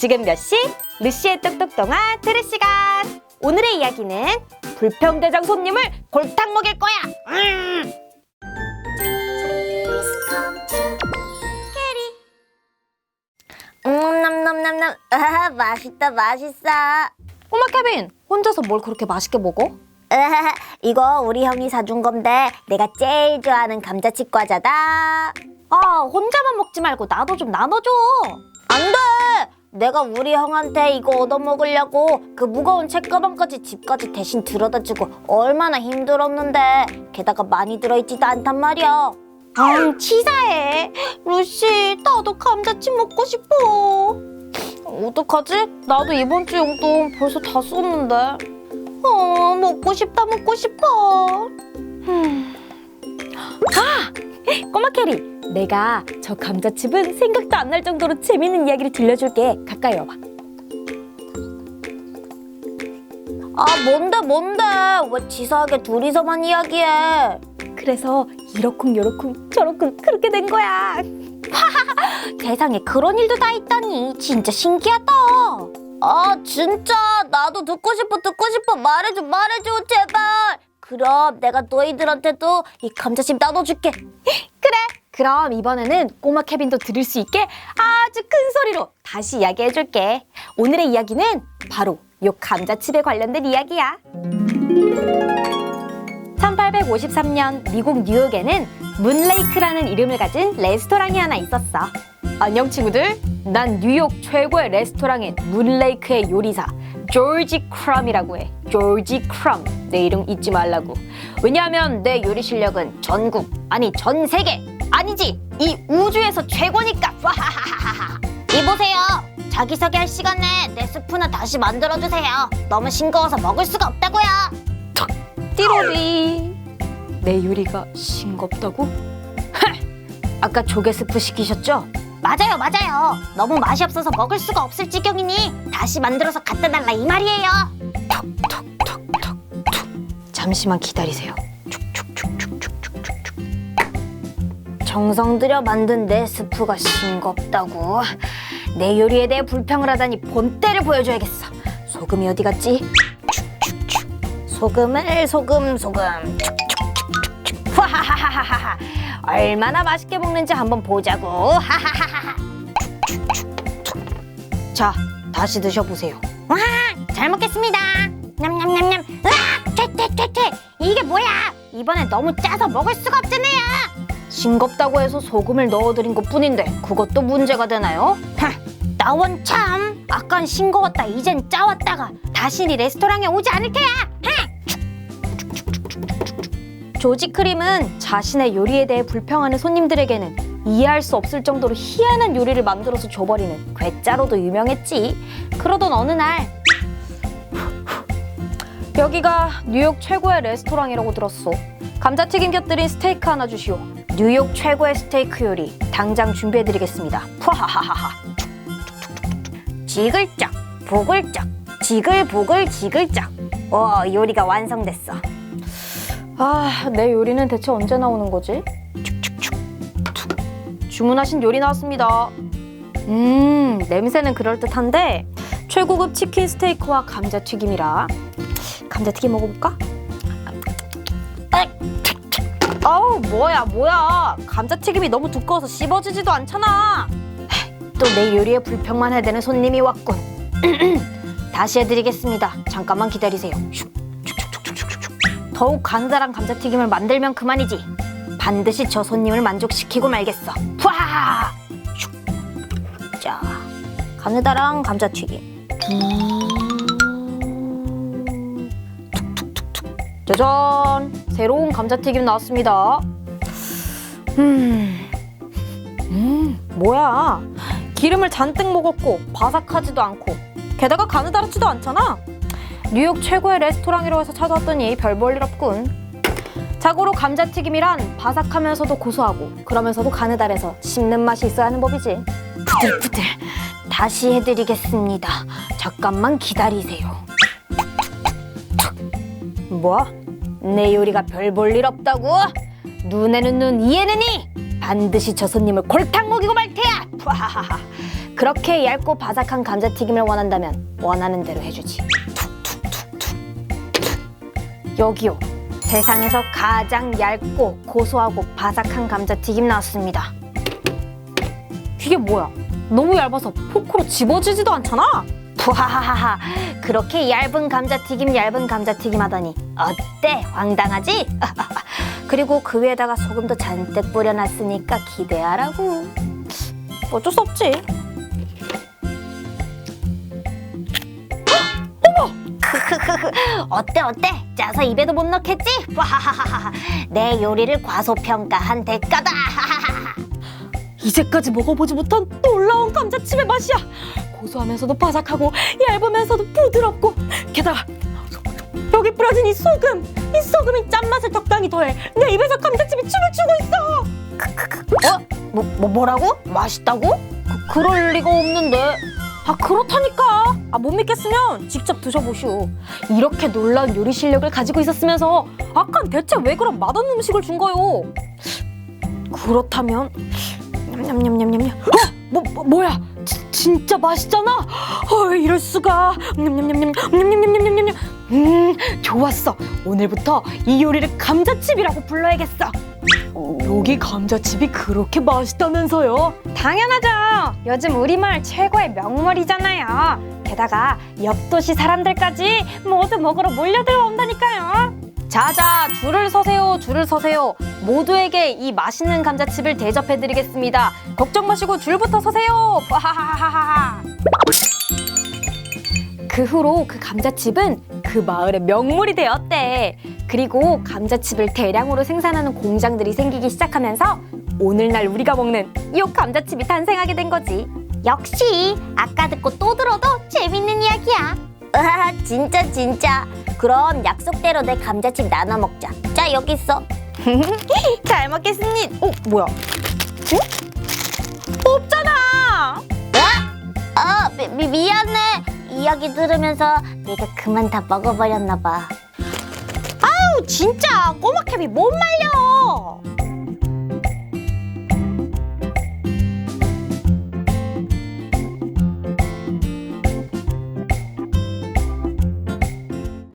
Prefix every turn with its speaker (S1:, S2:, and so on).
S1: 지금 몇 시? 루시의 똑똑동화 들을 시간. 오늘의 이야기는 불평대장 손님을 골탕 먹일 거야. 음.
S2: 음, 남남남남. 아, 맛있다, 맛있어.
S1: 꼬마 케빈, 혼자서 뭘 그렇게 맛있게 먹어?
S2: 으하하, 이거 우리 형이 사준 건데 내가 제일 좋아하는 감자칩 과자다.
S1: 아, 혼자만 먹지 말고 나도 좀 나눠줘.
S2: 안 돼! 내가 우리 형한테 이거 얻어먹으려고 그 무거운 책가방까지 집까지 대신 들여다주고 얼마나 힘들었는데 게다가 많이 들어있지도 않단 말이야.
S1: 아, 치사해. 루시, 나도 감자칩 먹고 싶어. 어떡하지? 나도 이번 주 용돈 벌써 다 썼는데. 어, 먹고 싶다, 먹고 싶어. 흠. 아! 꼬마 캐리, 내가 저 감자칩은 생각도 안 날 정도로 재밌는 이야기를 들려줄게. 가까이 와봐.
S2: 아, 뭔데, 뭔데? 왜 치사하게 둘이서만 이야기해?
S1: 그래서 이러쿵 요러쿵 저러쿵 그렇게 된 거야.
S2: 세상에 그런 일도 다 있다니 진짜 신기하다. 아 진짜 나도 듣고 싶어 듣고 싶어 말해줘 말해줘 제발. 그럼 내가 너희들한테도 이 감자칩 나눠줄게.
S1: 그래. 그럼 이번에는 꼬마 케빈도 들을 수 있게 아주 큰 소리로 다시 이야기해 줄게. 오늘의 이야기는 바로 요 감자칩에 관련된 이야기야. 1853년 미국 뉴욕에는 문레이크라는 이름을 가진 레스토랑이 하나 있었어. 안녕 친구들. 난 뉴욕 최고의 레스토랑인 문레이크의 요리사 조지 크럼이라고 해. 조지 크럼. 내 이름 잊지 말라고. 왜냐하면 내 요리 실력은 전국 아니 전 세계 아니지 이 우주에서 최고니까.
S2: 이보세요. 자기소개 할 시간에 내 스프는 다시 만들어주세요. 너무 싱거워서 먹을 수가 없다고요.
S1: 띠로리. 내 요리가 싱겁다고? 하! 아까 조개 스프 시키셨죠?
S2: 맞아요 맞아요. 너무 맛이 없어서 먹을 수가 없을 지경이니 다시 만들어서 갖다 달라 이 말이에요.
S1: 톡톡톡톡톡. 잠시만 기다리세요.
S2: 정성 들여 만든 내 스프가 싱겁다고 내 요리에 대해 불평을 하다니 본때를 보여줘야겠어 소금이 어디 갔지? 소금을 소금 소금.
S1: 와하하하하하. 얼마나 맛있게 먹는지 한번 보자고. 하하하하. 자, 다시 드셔보세요.
S2: 와, 잘 먹겠습니다 냠냠냠냠 으악 퇴퇴퇴퇴 이게 뭐야 이번에 너무 짜서 먹을 수가 없잖아요
S1: 싱겁다고 해서 소금을 넣어드린 것 뿐인데 그것도 문제가 되나요?
S2: 하, 나원 참 아깐 싱거웠다 이젠 짜왔다가 다시니 레스토랑에 오지 않을 테야
S1: 조지 크림은 자신의 요리에 대해 불평하는 손님들에게는 이해할 수 없을 정도로 희한한 요리를 만들어서 줘버리는 괴짜로도 유명했지. 그러던 어느 날 여기가 뉴욕 최고의 레스토랑이라고 들었어. 감자튀김 곁들인 스테이크 하나 주시오. 뉴욕 최고의 스테이크 요리 당장 준비해드리겠습니다. 푸하하하하.
S2: 지글쩍 보글쩍 지글보글 지글쩍 와 요리가 완성됐어
S1: 아, 내 요리는 대체 언제 나오는 거지? 주문하신 요리 나왔습니다. 음, 냄새는 그럴듯한데 최고급 치킨 스테이크와 감자튀김이라 감자튀김 먹어볼까? 아우 뭐야 뭐야 감자튀김이 너무 두꺼워서 씹어지지도 않잖아 또 내 요리에 불평만 해대는 손님이 왔군 다시 해드리겠습니다 잠깐만 기다리세요 슉. 더욱 가느다란 감자튀김을 만들면 그만이지. 반드시 저 손님을 만족시키고 말겠어. 푸하! 슉. 자, 가느다란 감자튀김. 음. 짜잔! 새로운 감자튀김 나왔습니다. 음. 음, 뭐야. 기름을 잔뜩 먹었고, 바삭하지도 않고, 게다가 가느다랗지도 않잖아. 뉴욕 최고의 레스토랑이라고 해서 찾아왔더니 별 볼일 없군. 자고로 감자튀김이란 바삭하면서도 고소하고 그러면서도 가느다래서 씹는 맛이 있어야 하는 법이지. 부들부들. 다시 해드리겠습니다. 잠깐만 기다리세요. 뭐? 내 요리가 별 볼 일 없다고? 눈에는 눈, 이에는 이! 반드시 저 손님을 골탕 먹이고 말 테야! 푸하하하. 그렇게 얇고 바삭한 감자튀김을 원한다면 원하는 대로 해주지. 여기요. 세상에서 가장 얇고 고소하고 바삭한 감자튀김 나왔습니다. 이게 뭐야? 너무 얇아서 포크로 집어지지도 않잖아? 부하하하하. 그렇게 얇은 감자튀김 얇은 감자튀김 하다니 어때? 황당하지? 그리고 그 위에다가 소금도 잔뜩 뿌려놨으니까 기대하라고. 어쩔 수 없지. 어때 어때? 짜서 입에도 못 넣겠지? 내 요리를 과소평가한 대가다. 이제까지 먹어보지 못한 놀라운 감자칩의 맛이야 고소하면서도 바삭하고 얇으면서도 부드럽고 게다가 여기 뿌려진 이 소금 이 소금이 짠맛을 적당히 더해 내 입에서 감자칩이 춤을 추고 있어 어? 뭐, 뭐 뭐라고? 맛있다고? 그, 그럴 리가 없는데 아 그렇다니까 아 못 믿겠으면 직접 드셔보시오 이렇게 놀라운 요리 실력을 가지고 있었으면서 아까 대체 왜 그런 맛없는 음식을 준 거요 그렇다면 냠냠냠냠냠냠 어? 뭐, 뭐 뭐야 지- 진짜 맛있잖아 어 이럴 수가 음 좋았어 오늘부터 이 요리를 감자칩이라고 불러야겠어 여기 감자칩이 그렇게 맛있다면서요? 당연하죠. 요즘 우리 마을 최고의 명물이잖아요. 게다가 옆 도시 사람들까지 모두 먹으러 몰려들어온다니까요. 자자, 줄을 서세요, 줄을 서세요. 모두에게 이 맛있는 감자칩을 대접해드리겠습니다. 걱정 마시고 줄부터 서세요. 하하하하하. 그 후로 그 감자칩은 그 마을의 명물이 되었대. 그리고 감자칩을 대량으로 생산하는 공장들이 생기기 시작하면서 오늘날 우리가 먹는 이 감자칩이 탄생하게 된 거지.
S2: 역시 아까 듣고 또 들어도 재밌는 이야기야. 아 진짜 진짜. 그럼 약속대로 내 감자칩 나눠 먹자. 자 여기 있어.
S1: 잘 먹겠습니다. 어, 뭐야? 응? 없잖아.
S2: 아 미, 미, 미안해. 이야기 들으면서 내가 그만 다 먹어버렸나 봐.
S1: 아우, 진짜 꼬마 캡이 못 말려.